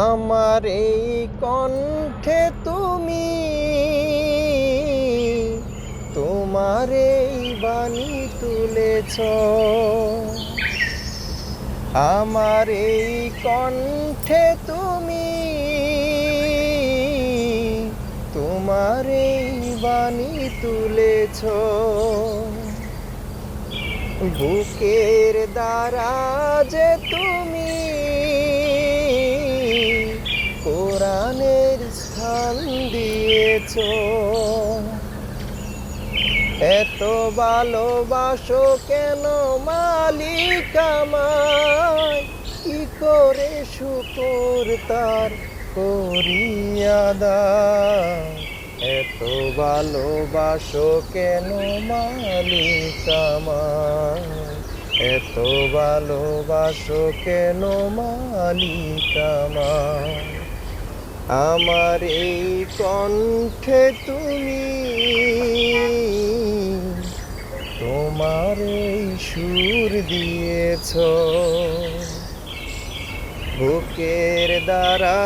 আমার এই কণ্ঠে তুমি, তোমার এই বাণী তুলেছ। আমার এই কণ্ঠে তুমি, তোমার এই বাণী তুলেছ। বুকের দ্বারা যে তুমি কোরআনের স্থান দিয়েছ। এত ভালোবাসো কেন মালিক আমায়? কি করে শুকুর তার করিয়াদা এত ভালোবাসো কেন মালিক আমায়? এত ভালোবাসো কেন মালিক আমায়? আমার এই কণ্ঠে তুমি তোমার এই সুর দিয়েছ। বুকের দ্বারা